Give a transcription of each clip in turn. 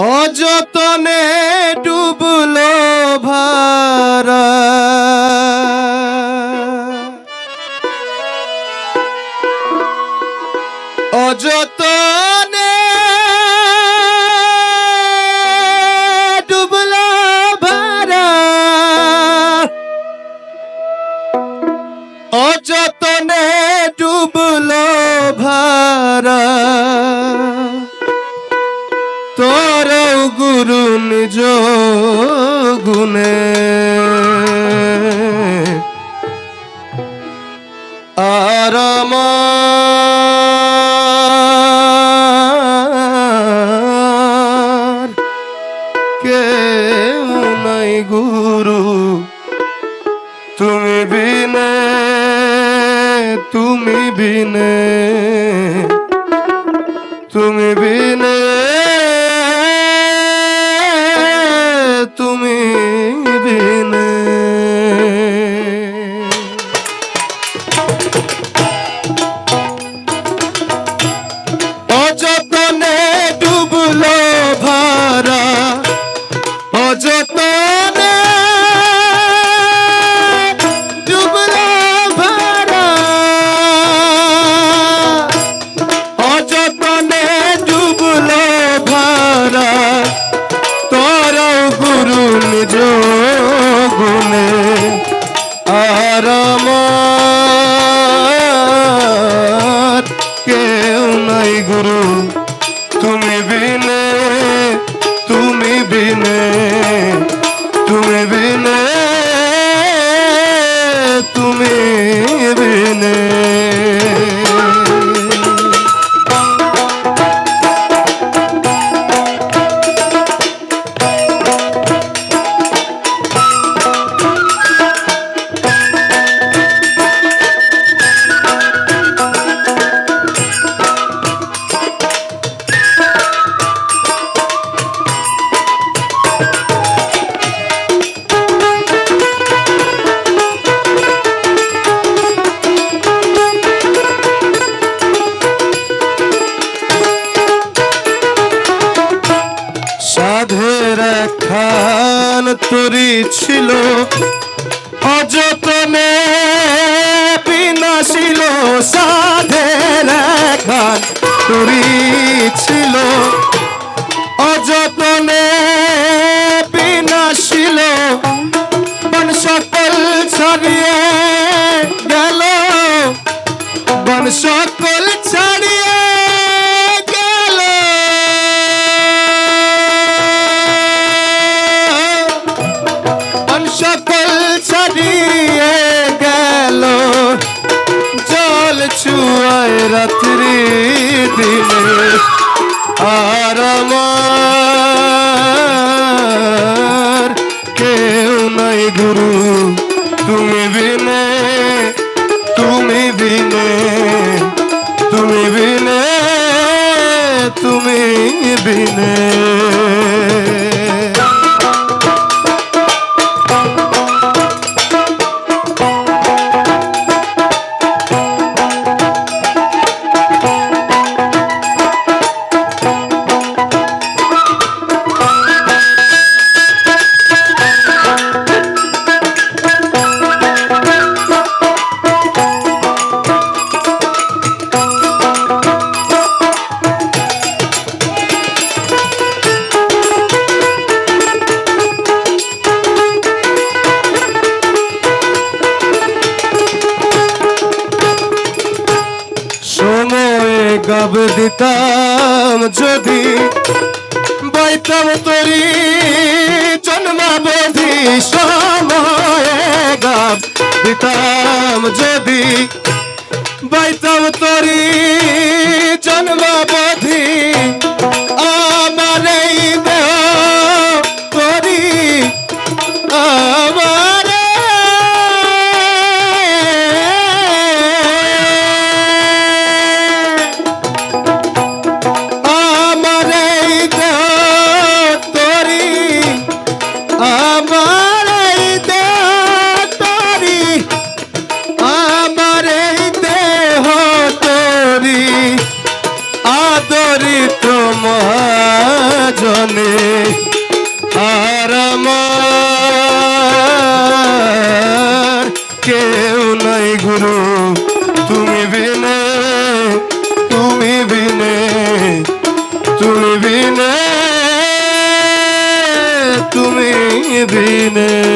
অযতনে ডুবলো ভারা। অযতনে ডুবলো ভারা। অযতনে ডুবলো ভারা। গুরু নিজ গুণে। আর আমার খান তরি ছিল। অযতনে বিনাশিল সাধের খান তরি রাত্রি দিনে আর আমার কেউ নাই গুরু। তুমি বিনে তুমি বিনে তুমি বিনে তুমি বিনে। দিতাম যদি বাইতাম তরি জন্মাবধি সময়ে গাব দিতাম যদি বাইতাম তরি জন্মাবধি বিনে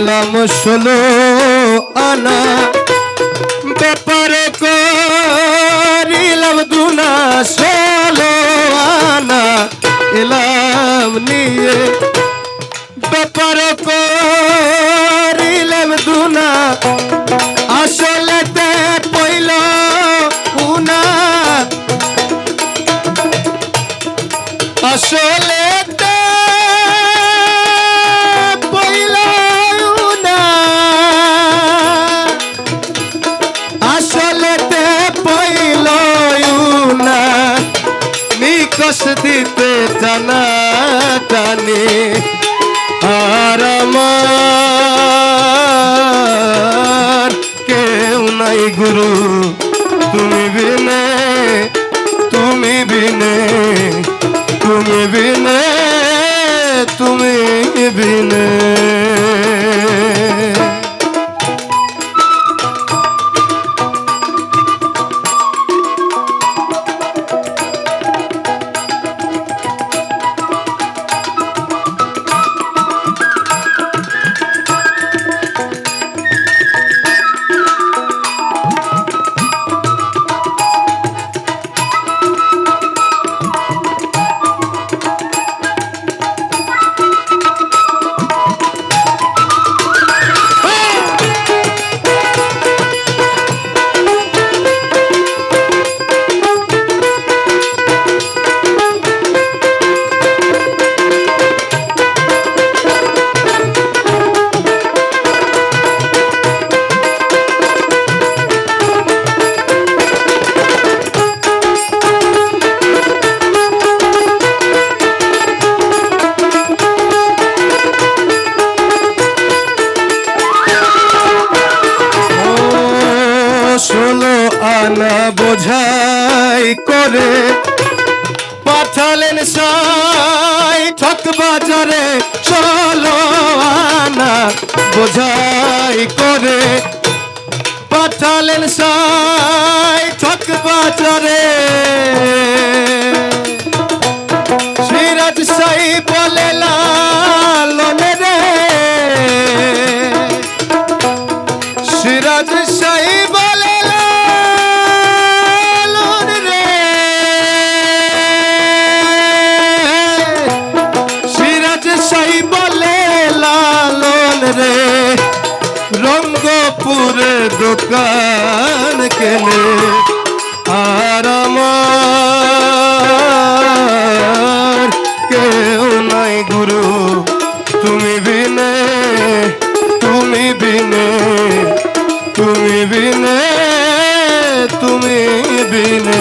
এলাম ষোলো আনা। ব্যাপারে করিলাম দুনা ষোলো আনা। এলাম নিয়ে। ব্যাপারে করিলাম দুনা। আসলে পইল আসলে দিতে জানা টানি। আর আমার কেউ নাই গুরু। তুমি বিনে তুমি বিনে তুমি বিনে তুমি বিনে। বোঝাই করে। পাঠালেন সাই ঠক বাজারে চলো আনা বোঝাই করে। পাঠালেন সাই ঠক বাজারে দোকান কেনে আর আমার কেউ নাই গুরু। তুমি বিনে তুমি বিনে তুমি বিনে তুমি বিনে।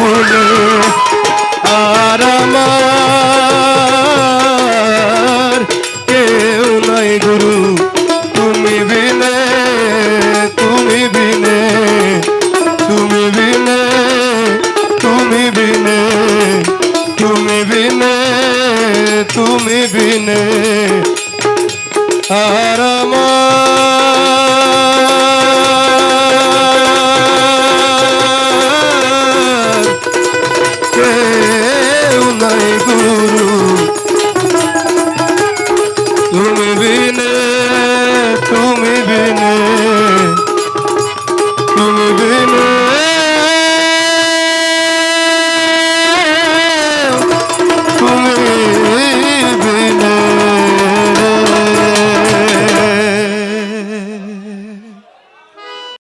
বলে, আর আমার কেউ নাই গুরু। তুমি বিনে তুমি বিনে তুমি বিনে তুমি বিনে তুমি বিনে তুমি বিনে। আর আমার